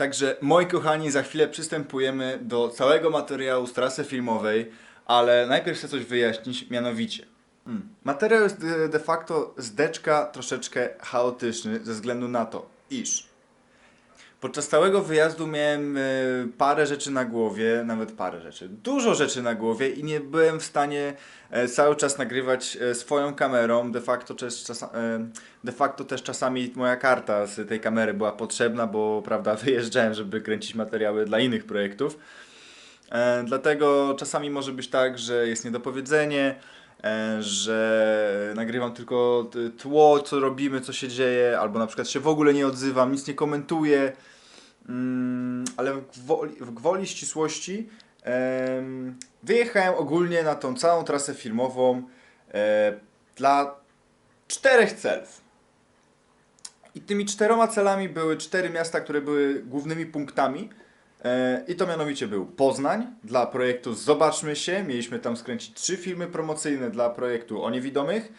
Także moi kochani, za chwilę przystępujemy do całego materiału z trasy filmowej, ale najpierw chcę coś wyjaśnić, mianowicie. Hmm. Materiał jest de- de facto z deczka troszeczkę chaotyczny ze względu na to, iż Podczas całego wyjazdu miałem e, parę rzeczy na głowie, nawet parę rzeczy, dużo rzeczy na głowie i nie byłem w stanie e, cały czas nagrywać e, swoją kamerą. De facto, też de facto też czasami moja karta z tej kamery była potrzebna, bo prawda, wyjeżdżałem, żeby kręcić materiały dla innych projektów. Dlatego czasami może być tak, że jest niedopowiedzenie, że nagrywam tylko tło, co robimy, co się dzieje, albo na przykład się w ogóle nie odzywam, nic nie komentuję. Mm, ale w gwoli, w gwoli ścisłości em, wyjechałem ogólnie na tą całą trasę filmową e, dla czterech celów. I tymi czteroma celami były cztery miasta, które były głównymi punktami. E, I to mianowicie był Poznań dla projektu Zobaczmy się. Mieliśmy tam skręcić trzy filmy promocyjne dla projektu o niewidomych.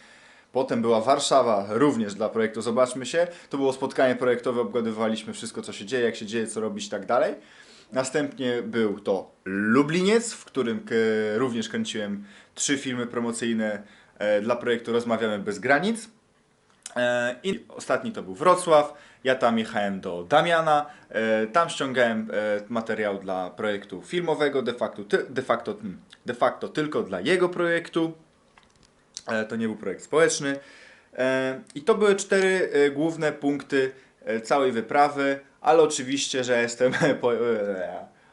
Potem była Warszawa, również dla projektu Zobaczmy się. To było spotkanie projektowe, obgadywaliśmy wszystko, co się dzieje, jak się dzieje, co robić i tak dalej. Następnie był to Lubliniec, w którym również kręciłem trzy filmy promocyjne e, dla projektu Rozmawiamy bez granic. E, I ostatni to był Wrocław. Ja tam jechałem do Damiana. E, Tam ściągałem materiał dla projektu filmowego, de facto, de facto, hmm, de facto tylko dla jego projektu. E, To nie był projekt społeczny. E, I to były cztery e, główne punkty całej wyprawy, ale oczywiście, że jestem.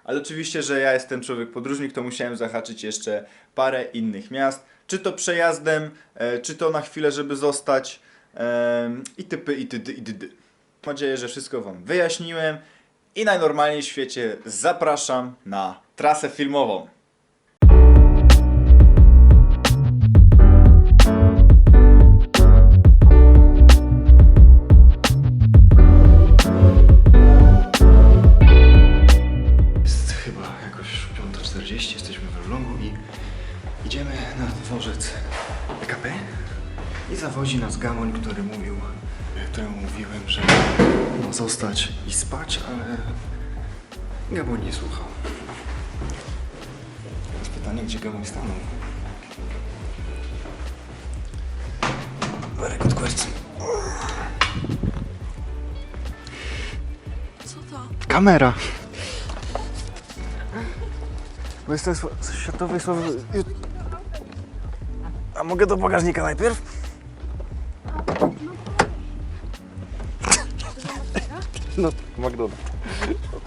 Ale oczywiście, że ja jestem człowiek podróżnik, to musiałem zahaczyć jeszcze parę innych miast. Czy to przejazdem, czy to na chwilę, żeby zostać. I typy, i tydy, i dydy. Mam nadzieję, że wszystko Wam wyjaśniłem. I najnormalniej w świecie zapraszam na trasę filmową. 5.40, jesteśmy w Elblągu i idziemy na dworzec PKP i zawozi nas Gamoń, który mówił, któremu mówiłem, że ma zostać i spać, ale Gamoń nie słuchał. Teraz pytanie, gdzie Gamoń stanął? Good question. Co to? Kamera. Bo z światowej sławy. A mogę do bagażnika najpierw? No, McDonald's.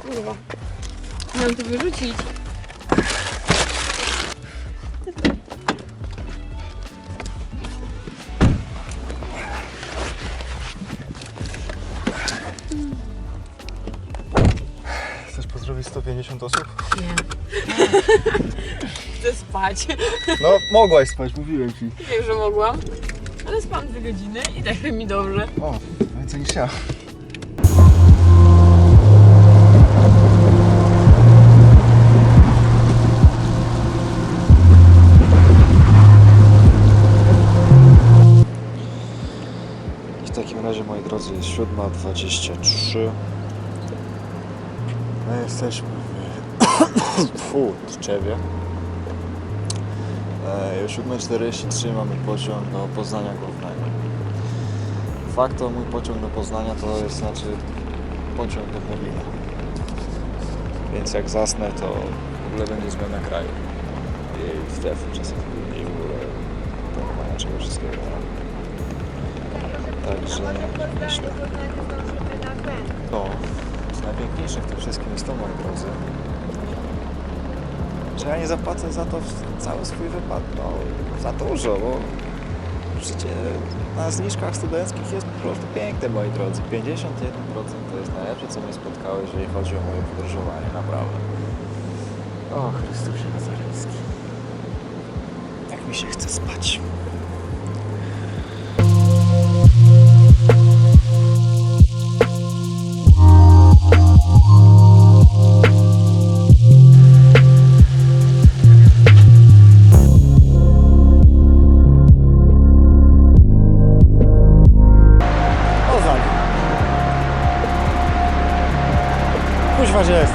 Kurwa. Miałem to wyrzucić. 150 osób? Nie. Chcę spać. No, mogłaś spać, mówiłem ci. Wiem, że mogłam. Ale spałam dwie godziny i tak mi dobrze. O, więcej niż ja. W takim razie, moi drodzy, jest 7.23. My jesteśmy w Fu, Tczewie. E, O 7.43 mamy pociąg do Poznania Głównego. Fakto mój pociąg do Poznania to jest znaczy pociąg do Berlina. Więc jak zasnę, to w ogóle będzie zmiana kraju. I strefy czasowej i w ogóle planowania czego wszystkiego. Także myślę. No, z najpiękniejszych w tym wszystkim jest to, moi drodzy, że ja nie zapłacę za to cały swój wypad. No, za dużo, bo życie na zniżkach studenckich jest po prostu piękne, moi drodzy. 51% to jest najlepsze, co mnie spotkało, jeżeli chodzi o moje podróżowanie, naprawdę. O, Chrystusie Nazareński. Jak mi się chce spać. Kuźwa jest?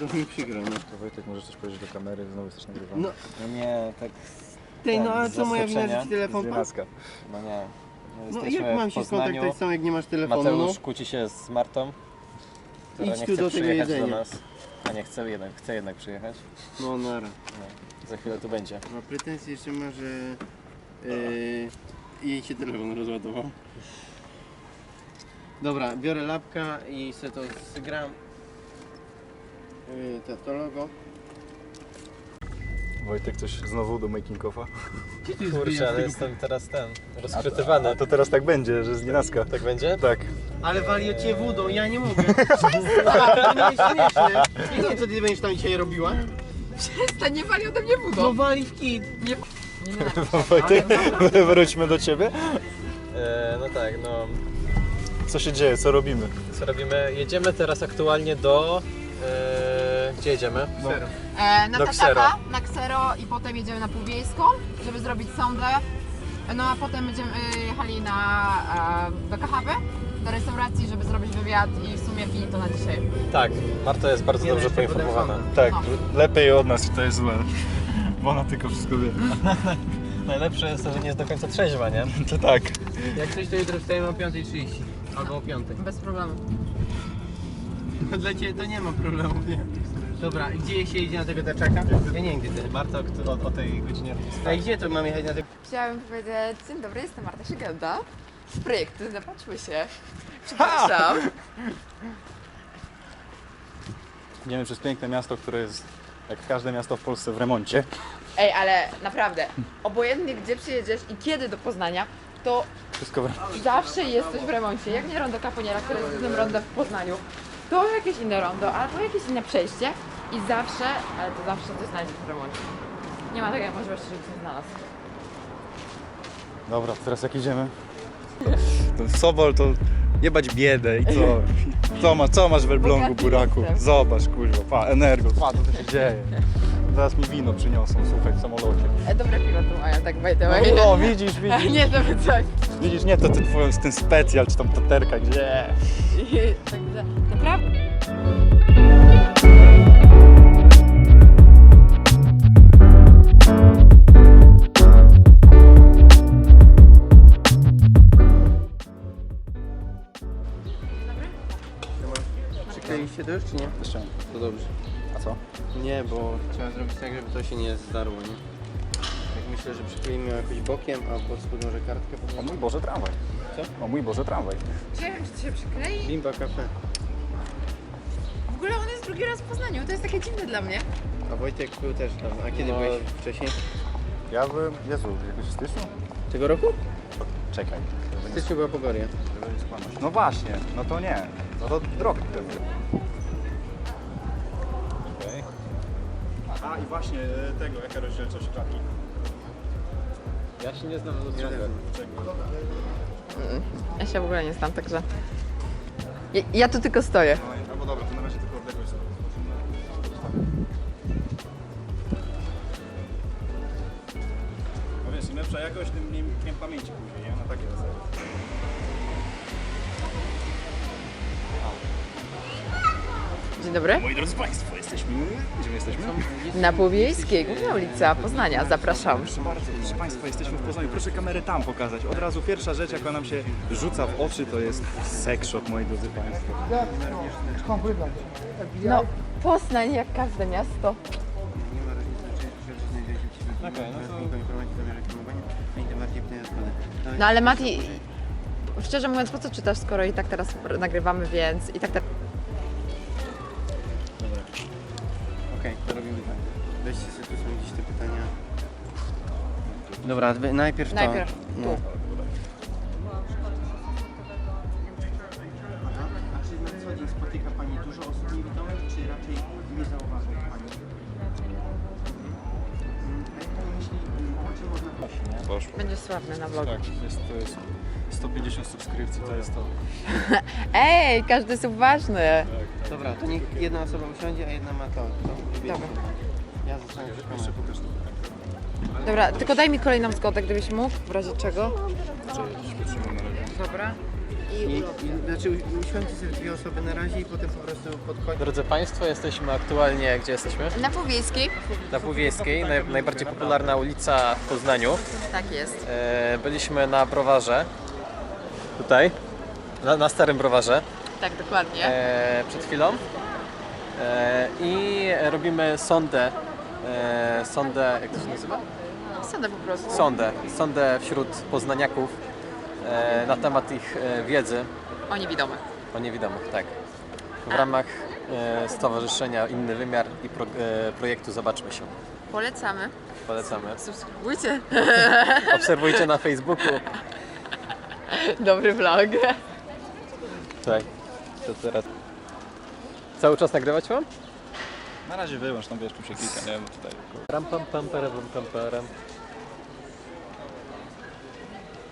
To mi przykro, no. To Wojtek, możesz coś powiedzieć do kamery, znowu jesteś nagrywany. No. no nie, tak Tej, no ale co, moja wina, że ci telefon padł? No nie. No, No jak mam się skontaktować sam, jak nie masz telefonu, Mateusz no? kłóci się z Martą, która Idź nie tu chce do tego przyjechać do jedzenia. nas. A nie, chce jednak, chce jednak przyjechać. No nara. No, za chwilę tu będzie. Ma pretensje jeszcze ma, że yy, jej się telefon rozładował. Dobra, biorę lapka i se to zgram. Yy, to, to logo. Wojtek, coś znowu do making offa? Kurczę, ale jestem teraz ten, rozchwytywany. A to teraz tak będzie, że z nienacka. Tak będzie? Tak. Ale wali cię wodą, ja nie mogę. nie śmieszne. Nie wiem co ty będziesz tam dzisiaj robiła. To nie wali ode mnie No budą. wali w kit. Nie, nie Wojtek, wróćmy do ciebie. E, no tak, no. Co się dzieje, co robimy? Co robimy? Jedziemy teraz aktualnie do... E, gdzie jedziemy? No. E, na Do Tataka, Ksero. na Ksero i potem jedziemy na Półwiejską, żeby zrobić sondę. No a potem będziemy e, jechali na, e, do Kachaby, do restauracji, żeby zrobić wywiad i w sumie finito na dzisiaj. Tak, Marta jest bardzo Nie, dobrze jeszcze poinformowana. Tak, No. lepiej od nas, to jest złe. Bo ona tylko wszystko wie. Najlepsze jest to, że nie jest do końca trzeźwa, nie? To tak. Jak coś to jutro wstajemy o 5.30 albo o 5. Bez problemu. Dla Ciebie to nie ma problemu, nie? Dobra, gdzie się jedzie na tego taczaka? Ja nie wiem gdzie ty. Marta o, o, o tej godzinie A gdzie to mam jechać na tego? Chciałabym powiedzieć, dzień dobry, jestem Marta Szygenda z projektu Zapatrzmy się. Przepraszam. Idziemy przez piękne miasto, które jest jak każde miasto w Polsce w remoncie. Ej, ale naprawdę, obojętnie gdzie przyjedziesz i kiedy do Poznania, to Wszystko w remoncie. zawsze jest coś w remoncie. Jak nie rondo Caponiera, które jest głównym rondem w Poznaniu, to jakieś inne rondo, albo jakieś inne przejście i zawsze, ale to zawsze coś znajdziesz w remoncie. Nie ma takiej możliwości, żebyś nie znalazł. Dobra, teraz jak idziemy? Ten Sobol to jebać biedę i co? Co, ma, co masz w Elblągu, buraku? Zobacz, kurwa, pa, energo, pa, co to się dzieje? Zaraz mi wino przyniosą, słuchaj, w samolocie. E, dobre piwo tu mają, tak by the way. No, no widzisz, widzisz, nie, to by coś. Widzisz, nie to ten, twój, ten specjal, czy tam taterka, gdzie? Także naprawdę. Przykleiliście to już czy nie? Jeszcze. To dobrze. A co? Nie, bo trzeba zrobić tak, żeby to się nie zdarło, nie? Myślę, że przykleimy ją jakoś bokiem, a pod spód może kartkę O po mój Boże, tramwaj. Co? O mój Boże, tramwaj. Nie wiem, czy to się przyklei. Bimba Cafe. W ogóle on jest drugi raz w Poznaniu, to jest takie dziwne dla mnie. A Wojtek był też tam. A kiedy No. byłeś wcześniej? Ja byłem, Jezu, jakoś w styczniu? Tego roku? Czekaj. W styczniu była Pogoria. żeby nie skłamać. No właśnie, no to nie. No to rok temu. A i właśnie tego, jaka rozdzielczość klatki? Ja się nie znam do Ja też Ja się w ogóle nie znam, także... Ja, ja tu tylko stoję. No, albo dobra, to na razie tylko odległość. No wiesz, im lepsza jakość, tym mniej mniej pamięci później, nie? Na takie zasadzie. Dzień dobry. Moi drodzy Państwo, jesteśmy... Gdzie my jesteśmy? Na Półwiejskiej, główna ulica Poznania. Zapraszam. Proszę bardzo, proszę Państwa, jesteśmy w Poznaniu. Proszę kamerę tam pokazać. Od razu pierwsza rzecz, jaka nam się rzuca w oczy, to jest sex shop, moi drodzy Państwo. No, Poznań jak każde miasto. Okej, no to-. No ale Mati, szczerze mówiąc, po co czytasz, skoro i tak teraz nagrywamy, więc i tak te... Okej, to robimy tak. Weźcie sobie tu są gdzieś te pytania. Dobra, wy- najpierw to. Najpierw No. Aha. A czy na co dzień spotyka Pani dużo osób niewidomych, czy raczej nie zauważa Pani? Poszło. Będzie sławny na vlogu. Tak, jest, to jest 150 subskrypcji, to jest to. Ej, każdy sub ważny. Dobra, to niech jedna osoba usiądzie, a jedna ma to. to. Dobra. Ja zostanę przy kamerze. Jeszcze pokaż. Dobra, tylko daj mi kolejną zgodę, gdybyś mógł, w razie czego. Dobra. I, i, znaczy u- sobie dwie osoby na razie i potem po prostu podchodź. Drodzy Państwo, jesteśmy aktualnie, gdzie jesteśmy? Na Powiejskiej. Na Półwiejskiej, naj, najbardziej popularna ulica w Poznaniu. Tak jest. E, byliśmy na browarze, tutaj, na, na starym browarze, Tak, dokładnie. e, przed chwilą. E, I robimy sondę, e, sondę, jak to się nazywa? Sadę po prostu. Sondę, sondę wśród poznaniaków e, na temat ich wiedzy O niewidomych. o niewidomych, tak. W ramach Stowarzyszenia Inny Wymiar i pro, projektu Zobaczmy się. Polecamy. Polecamy. Subskrybujcie. Obserwujcie na Facebooku. Dobry vlog. Tak. To teraz. Cały czas nagrywać mam? Na razie wyłącz, tam wiesz, tu się klika, nie wiem, tutaj. Ram pam pam param pam param.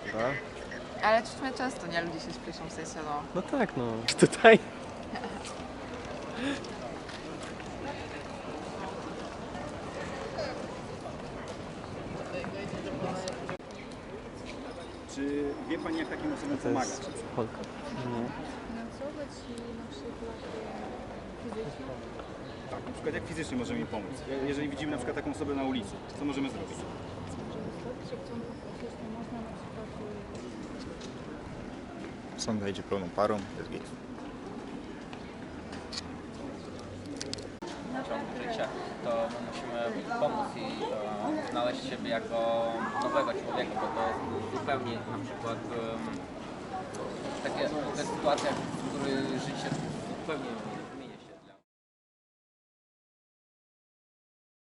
Dobra. Ale czuć często, nie? Ludzie się spieszą w sensie, no. No tak, no. Tutaj. Czy wie Pani, jak takim osobom To jest Polka. finansować i na przykład e, fizycznie. Tak, na przykład jak fizycznie możemy im pomóc? Jeżeli widzimy na przykład taką osobę na ulicy, co możemy zrobić? E, Sonda idzie pełną parą, jest git. ciągu życia, to my musimy pomóc i e, znaleźć siebie jako nowego człowieka, bo to jest zupełnie na przykład em, takie, to jest sytuacja, w której życie